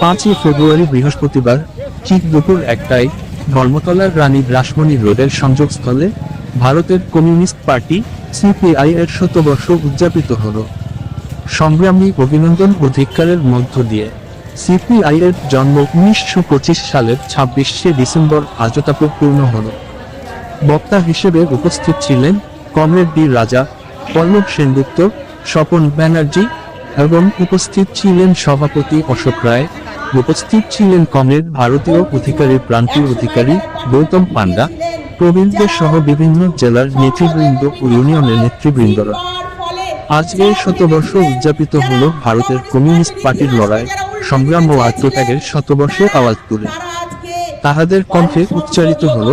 পাঁচই ফেব্রুয়ারি বৃহস্পতিবার ঠিক দুপুর একটায় ধর্মতলার রানী রাসমণি রোডের সংযোগস্থলে ভারতের কমিউনিস্ট পার্টি সিপিআই এর শতবর্ষ উদযাপিত হল। সংগ্রামী অভিনন্দন অধিকারের মধ্য দিয়ে সিপিআই এর জন্ম উনিশশো পঁচিশ সালের ছাব্বিশে ডিসেম্বর আজতাপে পূর্ণ হল। বক্তা হিসেবে উপস্থিত ছিলেন কমরেড বীর রাজা, পল্লব সেনগুপ্ত, স্বপন ব্যানার্জি এবং উপস্থিত ছিলেন সভাপতি অশোক রায়, উপস্থিত ছিলেন কমরেড ভারতীয় অধিকারী প্রান্তীয় অধিকারী গৌতম পান্ডা প্রবীণদের সহ বিভিন্ন জেলার নেতৃবৃন্দ ও ইউনিয়নের নেতৃবৃন্দরা। আজ এই শতবর্ষ উদযাপিত হল ভারতের কমিউনিস্ট পার্টির লড়াই, সংগ্রাম ও আত্মত্যাগের শতবর্ষে আওয়াজ তুলে। তাহাদের কণ্ঠে উচ্চারিত হল,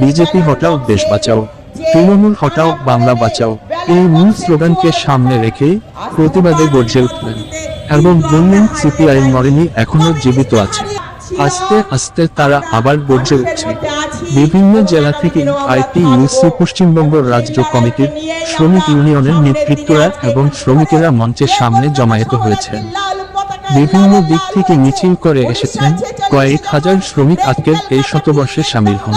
বিজেপি হটাও দেশ বাঁচাও, তৃণমূল হটাও বাংলা বাঁচাও। এই মূল স্লোগানকে সামনে রেখে প্রতিবাদে গর্জে উঠলেন। এবং বললেন, সিপিআই মরেনি, এখনও জীবিত আছে। আস্তে আস্তে তারা আবার গর্জে উঠছে। বিভিন্ন জেলা থেকে আইটিইউসি পশ্চিমবঙ্গ রাজ্য কমিটির শ্রমিক ইউনিয়নের নেতৃত্বরা এবং শ্রমিকেরা মঞ্চের সামনে জমায়েত হয়েছেন। বিভিন্ন দিক থেকে মিছিল করে এসেছেন। কয়েক হাজার শ্রমিক আজকের এই শতবর্ষে সামিল হন।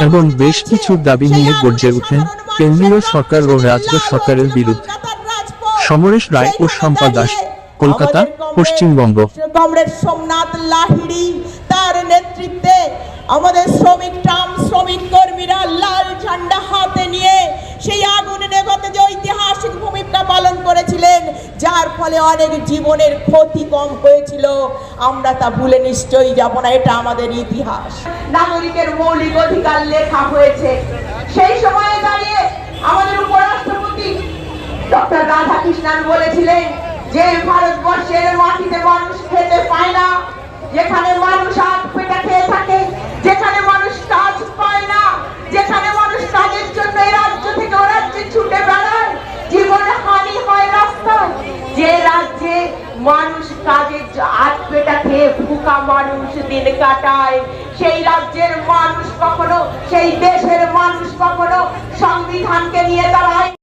এবং বেশ কিছু দাবি নিয়ে গর্জে ওঠেন কেন্দ্রীয় সরকার ও রাজ্য সরকারের বিরুদ্ধে সমরেশ রায় ও শম্পা দাস কলকাতা পশ্চিমবঙ্গ। কমরেড সোমনাথ লাহিড়ি তার নেতৃত্বে আমাদের শ্রমিক ট্রাম শ্রমিক কর্মীরা লাল ঝান্ডা হাতে নিয়ে সেই আগুন নেভাতে যে ঐতিহাসিক ভূমিকা পালন করেছিলেন যার ফলে অনেক জীবনের ক্ষতি কম হয়েছিল। আমরা তা ভুলে নিশ্চয়ই যাব না এটা আমাদের ইতিহাস। নাগরিকের মৌলিক অধিকার লেখা হয়েছে। সেই সময়ে দাঁড়িয়ে আমাদের উপরাষ্ট্রপতি ডক্টর রাধাকৃষ্ণন বলেছিলেন যে ভারতবর্ষের মাটিতে মানুষ খেতে পায় না, যেখানে মানুষ হাত পেটা খেয়ে থাকে, যেখানে মানুষ কাজ পায় না, যেখানে মানুষ কাজের জন্য এই রাজ্য থেকে ও রাজ্যে ছুটে বেড়ায়, জীবনে হানি হয় রাস্তায়। যে রাজ্যে মানুষ কাজের হাত পেটা খেয়ে ফুকা মানুষ দিন কাটায় সেই রাজ্যের মানুষ কখনো সেই দেশের মানুষ কখনো সংবিধানকে নিয়ে দাঁড়ায়